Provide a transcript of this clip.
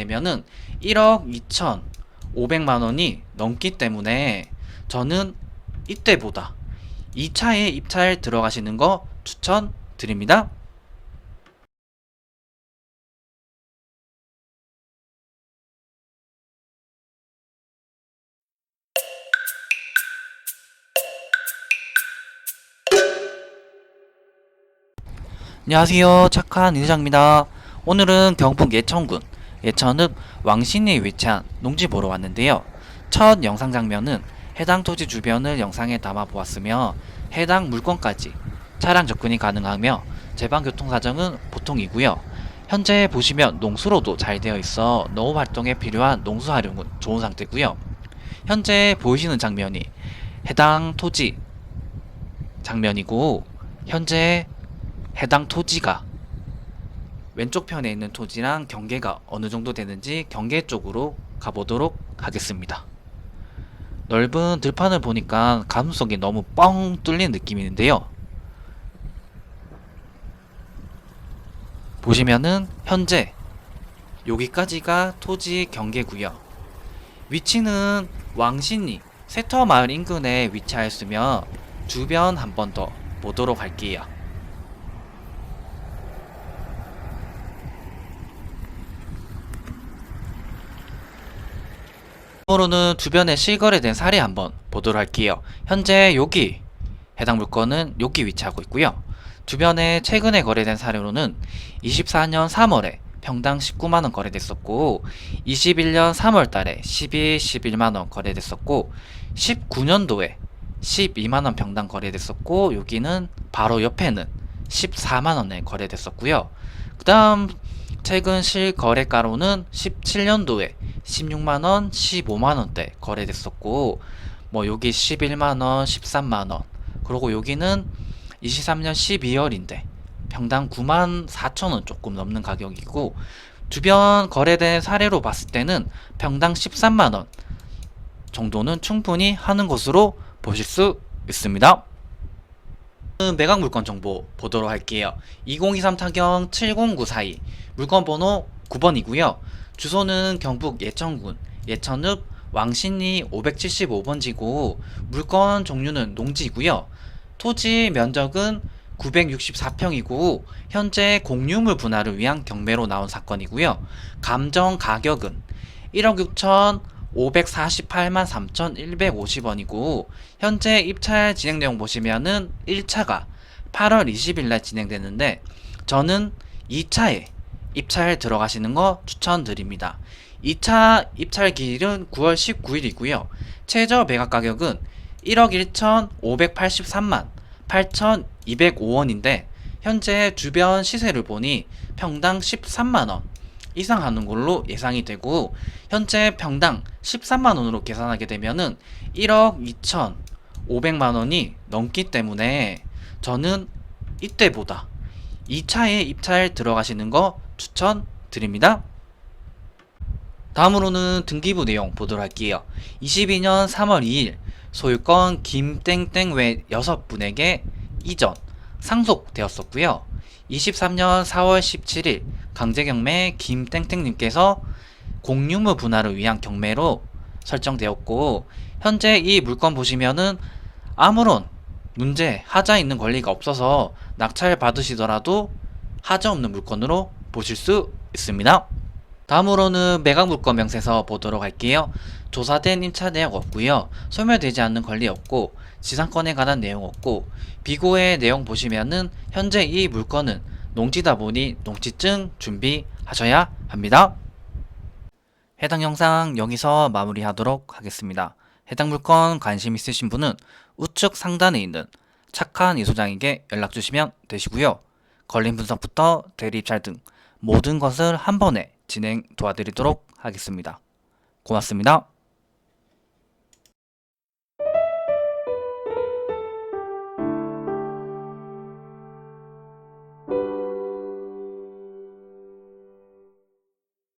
되면은 1억 2,500만 원이 넘기 때문에 저는 이때보다 2차에 입찰 들어가시는 거 추천드립니다. 안녕하세요. 착한 이회장입니다. 오늘은 경북 예천군 예천읍 왕신리에 위치한 농지 보러 왔는데요. 첫 영상 장면은 해당 토지 주변을 영상에 담아 보았으며 해당 물건까지 차량 접근이 가능하며 제방 교통 사정은 보통이고요. 현재 보시면 농수로도 잘 되어 있어 농업 활동에 필요한 농수 활용은 좋은 상태고요. 현재 보이시는 장면이 해당 토지 장면이고 현재 해당 토지가 왼쪽 편에 있는 토지랑 경계가 어느 정도 되는지 경계 쪽으로 가보도록 하겠습니다. 넓은 들판을 보니까 가슴속이 너무 뻥 뚫린 느낌인데요. 보시면은 현재 여기까지가 토지 경계구요. 위치는 왕신리 세터 마을 인근에 위치하였으며 주변 한 번 더 보도록 할게요. 다음으로는 주변에 실거래 된 사례 한번 보도록 할게요. 현재 여기 해당 물건은 여기 위치하고 있고요. 주변에 최근에 거래된 사례로는 24년 3월에 평당 19만원 거래됐었고 21년 3월 달에 12, 11만원 거래됐었고 19년도에 12만원 평당 거래됐었고 여기는 바로 옆에는 14만원에 거래됐었고요. 그 다음 최근 실거래가로는 17년도에 16만원, 15만원대 거래됐었고 뭐 여기 11만원, 13만원 그리고 여기는 23년 12월인데 평당 9만 4천원 조금 넘는 가격이고 주변 거래된 사례로 봤을 때는 평당 13만원 정도는 충분히 하는 것으로 보실 수 있습니다. 매각 물건 정보 보도록 할게요. 2023 타경 70942 물건 번호 9번이고요. 주소는 경북 예천군 예천읍 왕신리 575번지고 물건 종류는 농지이고요. 토지 면적은 964평이고 현재 공유물 분할을 위한 경매로 나온 사건이고요. 감정 가격은 1억 6천 548만 3,150원이고 현재 입찰 진행 내용 보시면은 1차가 8월 20일 날 진행되는데 저는 2차에 입찰 들어가시는 거 추천드립니다. 2차 입찰 기일은 9월 19일이고요. 최저 매각 가격은 1억 1,583만 8,205원인데 현재 주변 시세를 보니 평당 13만원 이상 하는 걸로 예상이 되고 현재 평당 13만 원으로 계산하게 되면은 1억 2,500만 원이 넘기 때문에 저는 이때보다 2차에 입찰 들어가시는 거 추천드립니다. 다음으로는 등기부 내용 보도록 할게요. 22년 3월 2일 소유권 김땡땡 외 6분에게 이전 상속되었었고요. 23년 4월 17일 강제경매 김땡땡님께서 공유무 분할을 위한 경매로 설정되었고 현재 이 물건 보시면은 아무런 문제 하자 있는 권리가 없어서 낙찰 받으시더라도 하자 없는 물건으로 보실 수 있습니다. 다음으로는 매각 물건 명세서 보도록 할게요. 조사된 임차 내역 없고요. 소멸되지 않는 권리 없고 지상권에 관한 내용 없고 비고의 내용 보시면은 현재 이 물건은 농지다 보니 농지증 준비하셔야 합니다. 해당 영상 여기서 마무리하도록 하겠습니다. 해당 물건 관심 있으신 분은 우측 상단에 있는 착한 이 소장에게 연락 주시면 되시고요. 걸림 분석부터 대리 입찰 등 모든 것을 한 번에 진행 도와드리도록 하겠습니다. 고맙습니다.